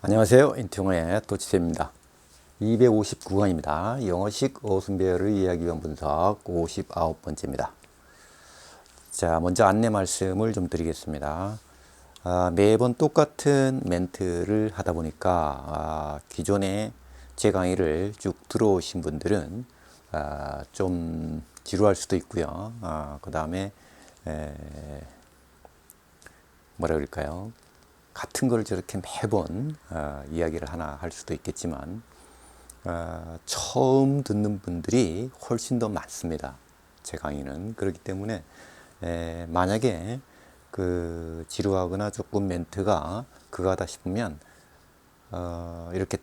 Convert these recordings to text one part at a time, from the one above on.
안녕하세요. 인통의 도치세입니다. 259강입니다. 영어식 어순배열을 이해하기 위한 분석 59번째입니다. 자, 먼저 안내 말씀을 좀 드리겠습니다. 아, 매번 똑같은 멘트를 하다 보니까 아, 기존에 제 강의를 쭉 들어오신 분들은 아, 좀 지루할 수도 있고요. 그 다음에 뭐라 그럴까요? 같은 걸 저렇게 매번 어, 이야기를 하나 할 수도 있겠지만 어, 처음 듣는 분들이 훨씬 더 많습니다. 제 강의는 그렇기 때문에 에, 만약에 그 지루하거나 조금 멘트가 그거다 싶으면 어, 이렇게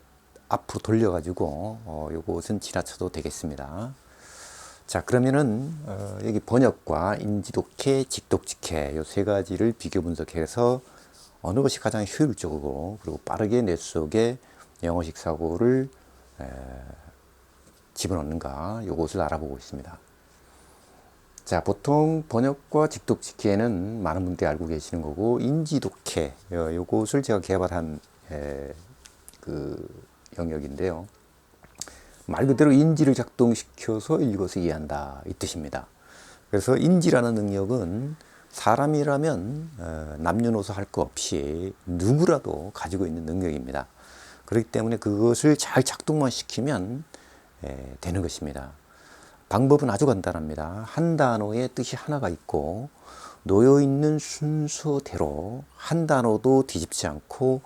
앞으로 돌려가지고 어, 요것은 지나쳐도 되겠습니다. 자 그러면은 어, 여기 번역과 인지독해, 직독직해 요 세 가지를 비교 분석해서 어느 것이 가장 효율적이고 그리고 빠르게 뇌 속에 영어식 사고를 에, 집어넣는가 요것을 알아보고 있습니다. 자, 보통 번역과 직독직해는 많은 분들이 알고 계시는 거고 인지독해 요것을 제가 개발한 에, 그 영역인데요. 말 그대로 인지를 작동시켜서 읽어서 이해한다 이 뜻입니다. 그래서 인지라는 능력은 사람이라면 어, 남녀노소 할 것 없이 누구라도 가지고 있는 능력입니다. 그렇기 때문에 그것을 잘 작동만 시키면 되는 것입니다. 방법은 아주 간단합니다. 한 단어의 뜻이 하나가 있고 놓여 있는 순서대로 한 단어도 뒤집지 않고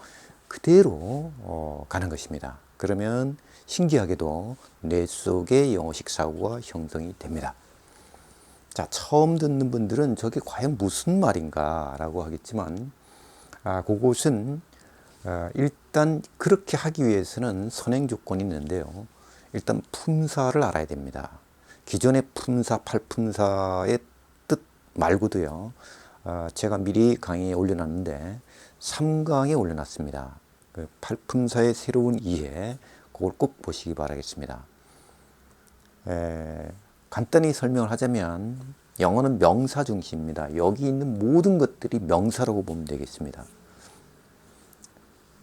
그대로 어, 가는 것입니다. 그러면 신기하게도 뇌 속의 영어식 사고가 형성이 됩니다. 자, 처음 듣는 분들은 저게 과연 무슨 말인가 라고 하겠지만, 아, 그것은, 아, 일단 그렇게 하기 위해서는 선행 조건이 있는데요. 일단 품사를 알아야 됩니다. 기존의 품사, 팔품사의 뜻 말고도요, 아, 제가 미리 강의에 올려놨는데, 3강에 올려놨습니다. 그 팔품사의 새로운 이해, 그걸 꼭 보시기 바라겠습니다. 에, 간단히 설명을 하자면 영어는 명사 중심입니다. 여기 있는 모든 것들이 명사라고 보면 되겠습니다.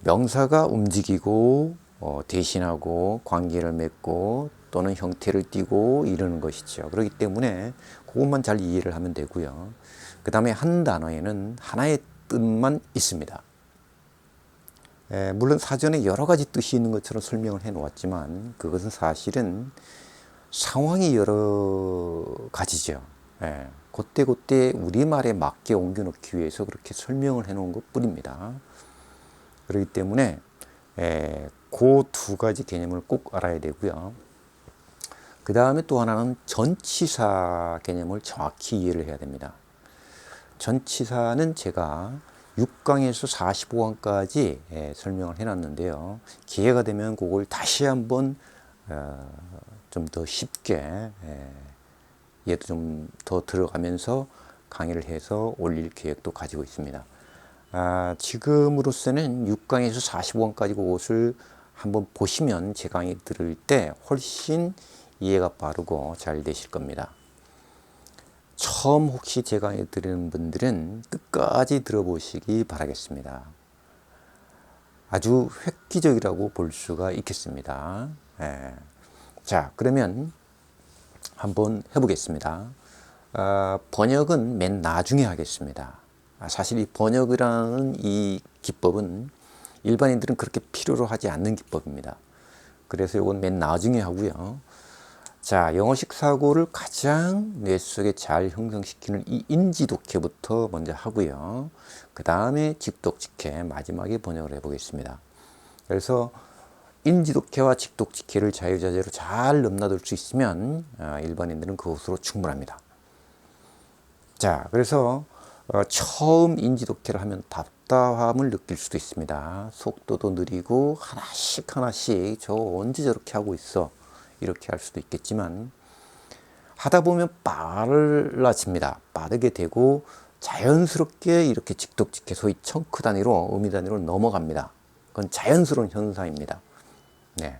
명사가 움직이고 어, 대신하고 관계를 맺고 또는 형태를 띠고 이러는 것이죠. 그렇기 때문에 그것만 잘 이해를 하면 되고요. 그 다음에 한 단어에는 하나의 뜻만 있습니다. 에, 물론 사전에 여러 가지 뜻이 있는 것처럼 설명을 해 놓았지만 그것은 사실은 상황이 여러 가지죠. 예. 그때 그때 우리말에 맞게 옮겨놓기 위해서 그렇게 설명을 해 놓은 것 뿐입니다. 그렇기 때문에 예, 그두 가지 개념을 꼭 알아야 되고요. 그 다음에 또 하나는 전치사 개념을 정확히 이해를 해야 됩니다. 전치사는 제가 6강에서 45강까지 예, 설명을 해놨는데요. 기회가 되면 그걸 다시 한번 어, 좀 더 쉽게 예, 얘도 좀 더 들어가면서 강의를 해서 올릴 계획도 가지고 있습니다. 아, 지금으로서는 6강에서 45강까지 그것을 한번 보시면 제 강의 들을 때 훨씬 이해가 빠르고 잘 되실 겁니다. 처음 혹시 제 강의 들으는 분들은 끝까지 들어보시기 바라겠습니다. 아주 획기적이라고 볼 수가 있겠습니다. 예. 자, 그러면 한번 해보겠습니다. 어, 번역은 맨 나중에 하겠습니다. 아, 사실 이 번역이라는 이 기법은 일반인들은 그렇게 필요로 하지 않는 기법입니다. 그래서 이건 맨 나중에 하고요. 자, 영어식 사고를 가장 뇌 속에 잘 형성시키는 이 인지독해부터 먼저 하고요. 그 다음에 직독직해 마지막에 번역을 해보겠습니다. 그래서 인지독해와 직독직해를 자유자재로 잘 넘나들 수 있으면 어, 일반인들은 그것으로 충분합니다. 자, 그래서 어, 처음 인지독해를 하면 답답함을 느낄 수도 있습니다. 속도도 느리고 하나씩 하나씩 저 언제 저렇게 하고 있어 이렇게 할 수도 있겠지만 하다 보면 빨라집니다. 빠르게 되고 자연스럽게 이렇게 직독직해 소위 청크 단위로 의미 단위로 넘어갑니다. 그건 자연스러운 현상입니다. 네.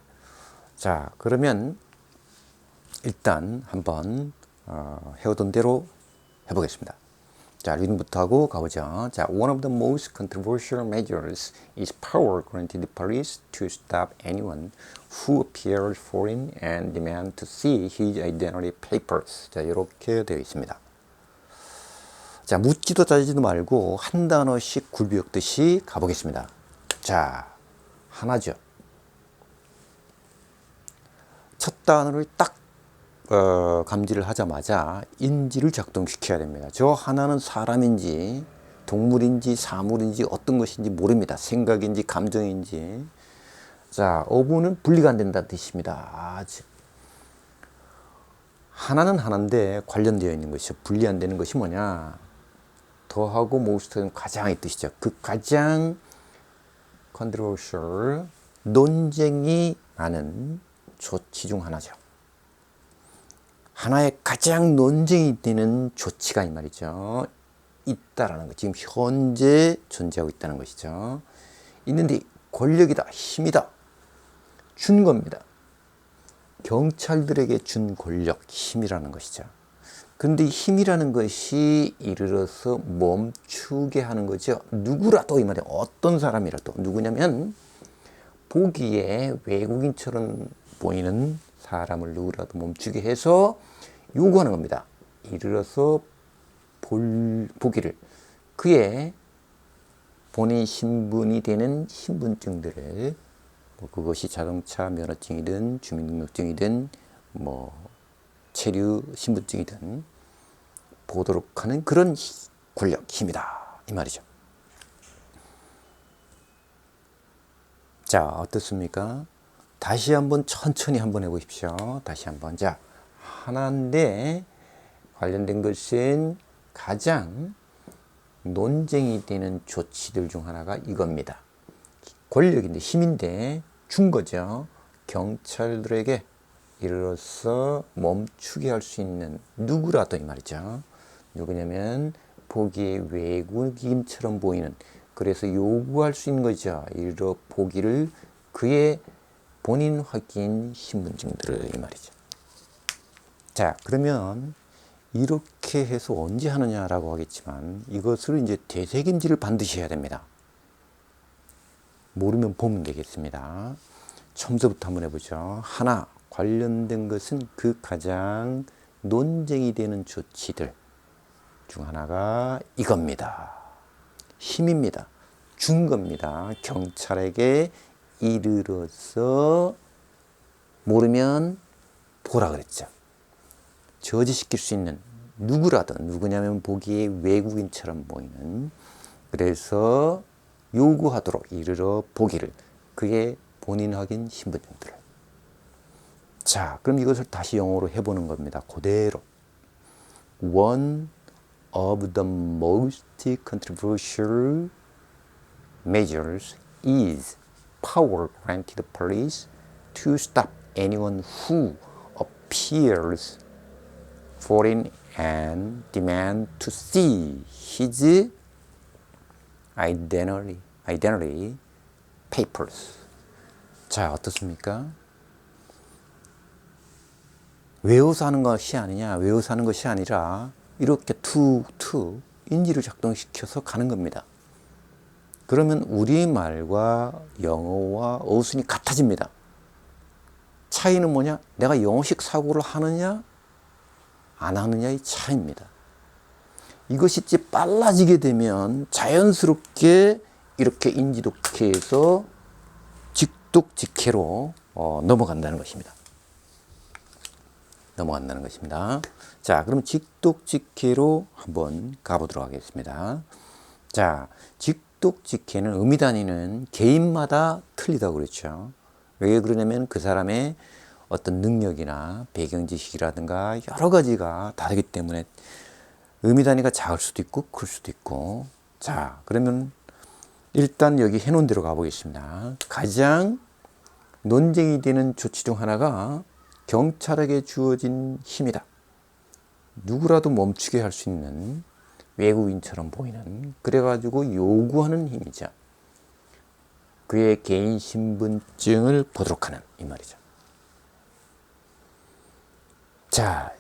자, 그러면 일단 한번 어, 해오던 대로 해보겠습니다. 자, 리듬부터 하고 가보죠. 자, one of the most controversial measures is power granted police to stop anyone who appears foreign and demand to see his identity papers. 자, 이렇게 되어 있습니다. 자, 묻지도 따지지도 말고 한 단어씩 굴비역듯이 가보겠습니다. 자, 하나죠. 첫 단어를 딱 어, 감지를 하자마자 인지를 작동시켜야 됩니다. 저 하나는 사람인지 동물인지 사물인지 어떤 것인지 모릅니다. 생각인지 감정인지. 자, 어부는 분리가 안 된다는 뜻입니다. 아, 즉. 하나는 하나인데 관련되어 있는 것이죠. 분리 안 되는 것이 뭐냐? 더하고 모스트는 가장의 뜻이죠. 그 가장 컨트롤셜 논쟁이 많은 조치 중 하나죠. 하나의 가장 논쟁이 되는 조치가 이 말이죠. 있다라는 것. 지금 현재 존재하고 있다는 것이죠. 있는데 권력이다, 힘이다. 준 겁니다. 경찰들에게 준 권력, 힘이라는 것이죠. 근데 힘이라는 것이 이르러서 멈추게 하는 거죠. 누구라도 이 말이야. 어떤 사람이라도. 누구냐면 보기에 외국인처럼 보이는 사람을 누구라도 멈추게 해서 요구하는 겁니다. 이르러서 볼, 보기를 그의 본인 신분이 되는 신분증들을 뭐 그것이 자동차 면허증이든 주민등록증이든 뭐 체류 신분증이든 보도록 하는 그런 권력 힘이다 이 말이죠. 자 어떻습니까? 다시 한번 천천히 한번 해보십시오. 다시 한번 자 하나인데 관련된 것은 가장 논쟁이 되는 조치들 중 하나가 이겁니다. 권력인데 힘인데 준 거죠. 경찰들에게 이르러서 멈추게 할 수 있는 누구라도 이 말이죠. 누구냐면 보기에 외국인처럼 보이는 그래서 요구할 수 있는 거죠. 이르러 보기를 그의 본인 확인 신분증들을 이 말이죠. 자, 그러면 이렇게 해서 언제 하느냐라고 하겠지만 이것을 이제 되새김질을 반드시 해야 됩니다. 모르면 보면 되겠습니다. 처음부터 한번 해보죠. 하나, 관련된 것은 그 가장 논쟁이 되는 조치들 중 하나가 이겁니다. 힘입니다. 준 겁니다. 경찰에게 이르러서 모르면 보라 그랬죠. 저지시킬 수 있는 누구라든 누구냐면 보기에 외국인처럼 보이는 그래서 요구하도록 이르러 보기를. 그의 본인 확인 신분증들을 자 그럼 이것을 다시 영어로 해보는 겁니다. 그대로. One of the most controversial measures is power granted police to stop anyone who appears foreign and demand to see his identity, identity papers. 자, 어떻습니까? 외워서 하는 것이 아니냐, 외워서 하는 것이 아니라 이렇게 툭툭 인지를 작동시켜서 가는 겁니다. 그러면 우리말과 영어와 어순이 같아집니다. 차이는 뭐냐? 내가 영어식 사고를 하느냐, 안 하느냐의 차이입니다. 이것이 이제 빨라지게 되면 자연스럽게 이렇게 인지독해에서 직독직해로 어, 넘어간다는 것입니다. 넘어간다는 것입니다. 자, 그럼 직독직해로 한번 가보도록 하겠습니다. 자, 직 독직해는 의미 단위는 개인마다 틀리다고 그랬죠. 왜 그러냐면 그 사람의 어떤 능력이나 배경 지식이라든가 여러 가지가 다르기 때문에 의미 단위가 작을 수도 있고 클 수도 있고. 자 그러면 일단 여기 해놓은 대로 가보겠습니다. 가장 논쟁이 되는 조치 중 하나가 경찰에게 주어진 힘이다. 누구라도 멈추게 할 수 있는 외국인처럼 보이는 그래가지고 요구하는 힘이죠 그의 개인 신분증을 보도록 하는 이 말이죠 자,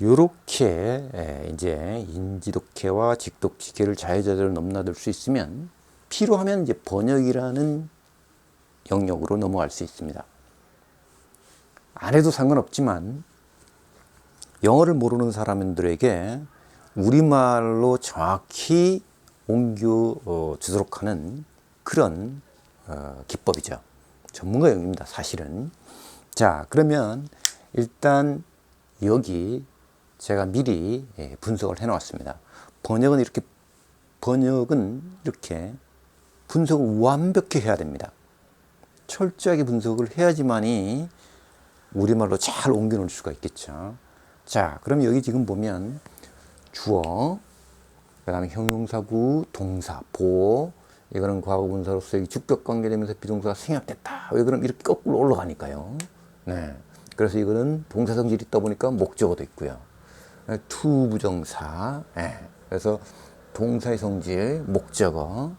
요렇게 예, 이제 인지독해와 직독직해를 자유자재로 넘나들 수 있으면 필요하면 이제 번역이라는 영역으로 넘어갈 수 있습니다. 안 해도 상관없지만 영어를 모르는 사람들에게 우리말로 정확히 옮겨 어, 주도록 하는 그런 어, 기법이죠. 전문가 영역입니다. 사실은. 자, 그러면 일단 여기 제가 미리 예, 분석을 해 놓았습니다. 번역은 이렇게 번역은 이렇게 분석을 완벽히 해야 됩니다. 철저하게 분석을 해야지만이 우리말로 잘 옮겨 놓을 수가 있겠죠. 자, 그럼 여기 지금 보면 주어, 그 다음에 형용사구, 동사, 보호, 이거는 과거분사로서 여기 주격 관계되면서 비동사가 생략됐다. 왜 그럼 이렇게 거꾸로 올라가니까요. 네. 그래서 이거는 동사 성질이 있다 보니까 목적어도 있고요. 투 부정사. 네. 그래서 동사의 성질, 목적어.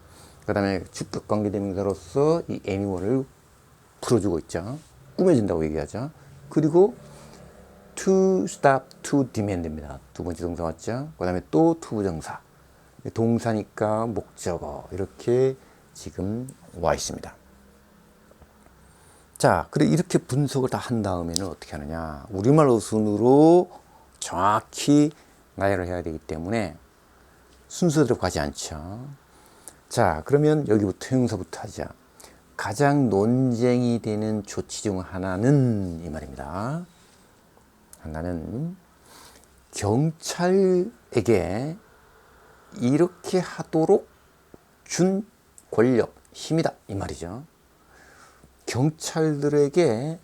그 다음에 주격 관계대명사로서 이 anyone을 풀어주고 있죠. 꾸며진다고 얘기하죠. 그리고 to stop to demand입니다. 두 번째 동사 맞죠? 그 다음에 또 to 부정사. 동사니까 목적어. 이렇게 지금 와 있습니다. 자, 그래 이렇게 분석을 다 한 다음에는 어떻게 하느냐? 우리말로 순으로 정확히 나열을 해야 되기 때문에 순서대로 가지 않죠. 자, 그러면 여기부터 형용사부터 하자. 가장 논쟁이 되는 조치 중 하나는 이 말입니다. 하나는 경찰에게 이렇게 하도록 준 권력, 힘이다. 이 말이죠. 경찰들에게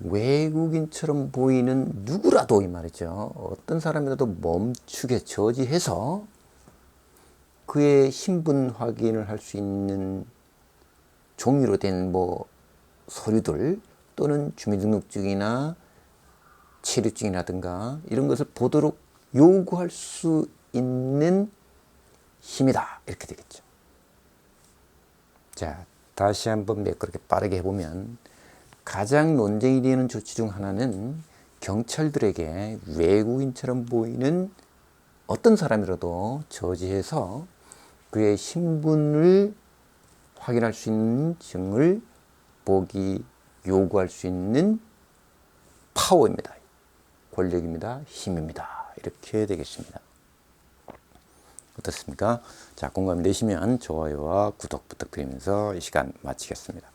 외국인처럼 보이는 누구라도 이 말이죠. 어떤 사람이라도 멈추게 저지해서 그의 신분 확인을 할 수 있는 종이로 된 뭐 서류들 또는 주민등록증이나 체류증이라든가 이런 것을 보도록 요구할 수 있는 힘이다. 이렇게 되겠죠. 자, 다시 한번 매끄럽게 빠르게 해보면 가장 논쟁이 되는 조치 중 하나는 경찰들에게 외국인처럼 보이는 어떤 사람이라도 저지해서 그의 신분을 확인할 수 있는 증을 보기 요구할 수 있는 파워입니다. 권력입니다. 힘입니다. 이렇게 되겠습니다. 어떻습니까? 자, 공감이 되시면 좋아요와 구독 부탁드리면서 이 시간 마치겠습니다.